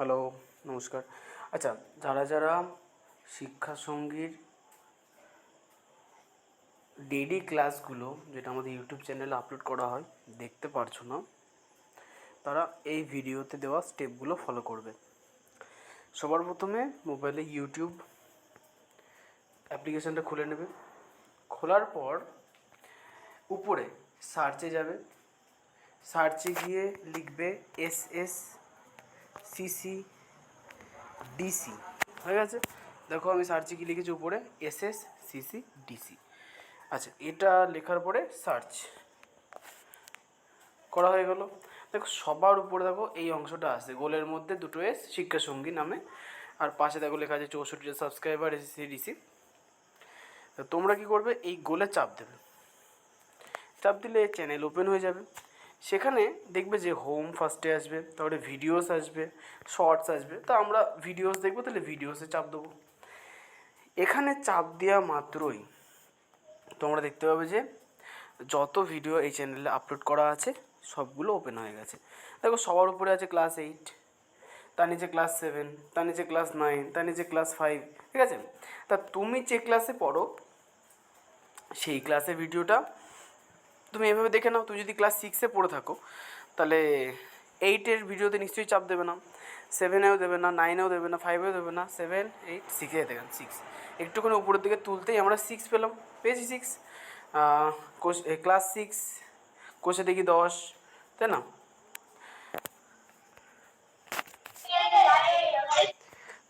Hello নমস্কার। আচ্ছা যারা যারা শিক্ষা সঙ্গীর ডেডি ক্লাসগুলো যেটা আমাদের ইউটিউব চ্যানেলে আপলোড করা হয়, দেখতে পারছ না, তারা এই ভিডিওতে দেওয়া স্টেপগুলো ফলো করবে। সবার প্রথমে মোবাইলে ইউটিউব অ্যাপ্লিকেশানটা খুলে নেবে। খোলার পর উপরে সার্চে যাবে। সার্চে গিয়ে লিখবে এস এস সিসি ডিসি হয়ে গেছে? দেখো আমি সার্চে কি লিখেছি উপরে? এস এস সিসি ডিসি আচ্ছা এটা লেখার পরে সার্চ করা হয়ে গেল। দেখো, সবার উপরে দেখো এই অংশটা আছে। গোলের মধ্যে দুটো এস শিক্ষা সঙ্গী নামে। আর পাশে দেখো লেখা আছে চৌষট্টিটা সাবস্ক্রাইবার এসএসসি ডিসি তোমরা কি করবে? এই গোলে চাপ দেবে। চাপ দিলে চ্যানেল ওপেন হয়ে যাবে। সেখানে দেখবে যে হোম ফার্স্টে আসবে, তারপরে ভিডিওস আসবে শর্টস আসবে। তো আমরা ভিডিওস দেখব, তাহলে ভিডিওসে চাপ দেবো। এখানে চাপ দেওয়া মাত্রই তোমরা দেখতে পাবে যে যত ভিডিও এই চ্যানেলে আপলোড করা আছে, সবগুলো ওপেন হয়ে গেছে। দেখো, সবার উপরে আছে ক্লাস এইট তার নিচে ক্লাস সেভেন তার নিচে ক্লাস নাইন তার নিচে ক্লাস ফাইভ ঠিক আছে? তা তুমি যে ক্লাসে পড়ো, সেই ক্লাসের ভিডিওটা তুমি এভাবে দেখে নাও, তুমি যদি ক্লাস সিক্সে পড়ে থাকো, তাহলে এইটের ভিডিওতে নিশ্চয়ই চাপ দেবে না। সেভেনেও দেবে না নাইনেও দেবে না ফাইভেও দেবে না সেভেন এইট সিক্সে দেখেন সিক্স একটুখানি উপরের দিকে তুলতেই আমরা সিক্স পেলাম। পেয়েছি সিক্স ক্লাস সিক্স কোষে দেখি দশ, তাই না?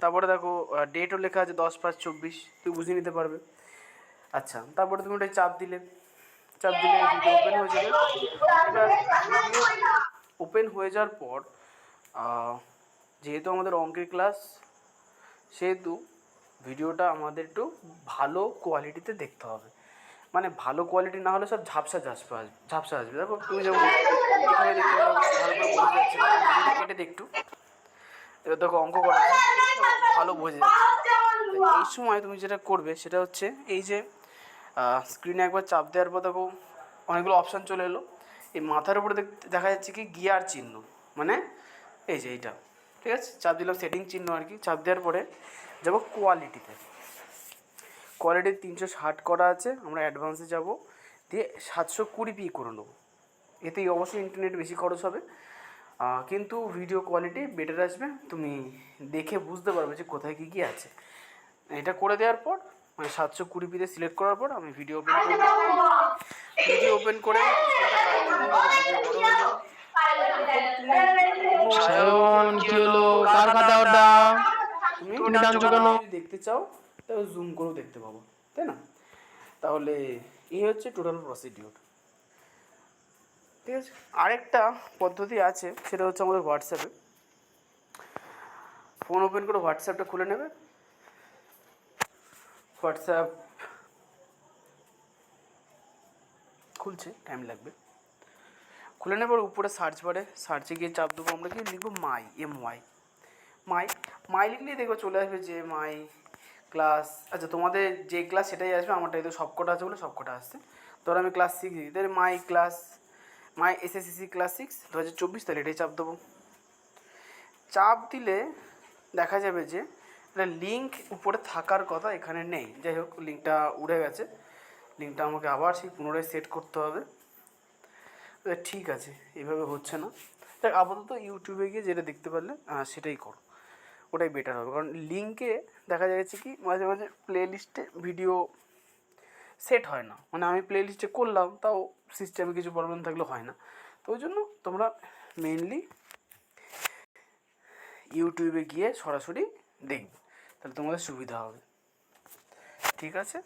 তারপরে দেখো ডেটও লেখা আছে দশ পাঁচ চব্বিশ তুই বুঝে নিতে পারবে। আচ্ছা তারপরে তুমি ওটা চাপ দিলে। চাপ দিলে ভিডিও ওপেন হয়ে যাবে এবার ওপেন হয়ে যাওয়ার পর যেহেতু আমাদের অঙ্কের ক্লাস সেহেতু ভিডিওটা আমাদের একটু ভালো কোয়ালিটিতে দেখতে হবে মানে ভালো কোয়ালিটি না হলে সব ঝাপসা ঝাপসা আসবে ঝাপসা আসবে দেখো তুমি যেমন এখানে দেখতে ভালো করে কেটে একটু এবার দেখো অঙ্ক করা ভালো বোঝা যাচ্ছে এই সময় তুমি যেটা করবে সেটা হচ্ছে এই যে স্ক্রিনে একবার চাপ দেওয়ার পর দেখো অনেকগুলো অপশান চলে এলো। এই মাথার উপরে দেখ- যাচ্ছে কি গিয়ার চিহ্ন মানে এই যে এইটা, ঠিক আছে? চাপ দিলাম সেটিং চিহ্ন আর কি, চাপ দেওয়ার পরে যাব কোয়ালিটিতে কোয়ালিটি তিনশো ষাট করা আছে, আমরা অ্যাডভান্সে যাব, দিয়ে সাতশো কুড়ি পি করে নেব। এতেই অবশ্যই ইন্টারনেট বেশি খরচ হবে। কিন্তু ভিডিও কোয়ালিটি বেটার আসবে, তুমি দেখে বুঝতে পারবে যে কোথায় কী কী আছে। এটা করে দেওয়ার পর মানে সাতশো কুড়ি পিতে সিলেক্ট করার পর আমি ভিডিও ওপেন করব। ভিডিও ওপেন করে সায়ন কি হলো? কার খাতা ওটা তুমি কেন? দেখতে চাও তাহলে জুম করেও দেখতে পাবো তাই না? তাহলে এই হচ্ছে টোটাল প্রসিডিওর ঠিক আছে? আরেকটা পদ্ধতি আছে সেটা হচ্ছে আমাদের হোয়াটসঅ্যাপে ফোন ওপেন করে হোয়াটসঅ্যাপটা খুলে নেবে। হোয়াটসঅ্যাপ খুলছে টাইম লাগবে। খুলে নেবার উপরে সার্চ বারে সার্চে গিয়ে চাপ দেবো আমরা কি? লিখব মাই এম ওয়াই মাই মাই লিখলেই দেখব চলে আসবে যে মাই ক্লাস আচ্ছা তোমাদের যে ক্লাস সেটাই আসবে আমারটা তো সবকটা আছে বলে সবকটা আসছে। ধরো আমি ক্লাস সিক্স দিই। তাহলে my class my SSC class six দু হাজার চব্বিশ, তাহলে এটাই চাপ দেবো। চাপ দিলে দেখা যাবে যে লিঙ্ক উপরে থাকার কথা এখানে নেই। যাই হোক লিঙ্কটা উড়ে গেছে। লিঙ্কটা আমাকে আবার সেই পুনরায় সেট করতে হবে। ঠিক আছে, এভাবে হচ্ছে না। দেখ, আপাতত ইউটিউবে গিয়ে যেটা দেখতে পারলে সেটাই করো। ওটাই বেটার হবে। কারণ লিঙ্কে দেখা যাচ্ছে কি, মাঝে মাঝে প্লে লিস্টে ভিডিও সেট হয় না। মানে আমি প্লে লিস্টে করলাম, তাও সিস্টেমে কিছু প্রবলেম থাকলে হয় না। তো ওই জন্য তোমরা মেনলি ইউটিউবে গিয়ে সরাসরি দেখবে। তাহলে তোমাদের সুবিধা হবে। ঠিক আছে?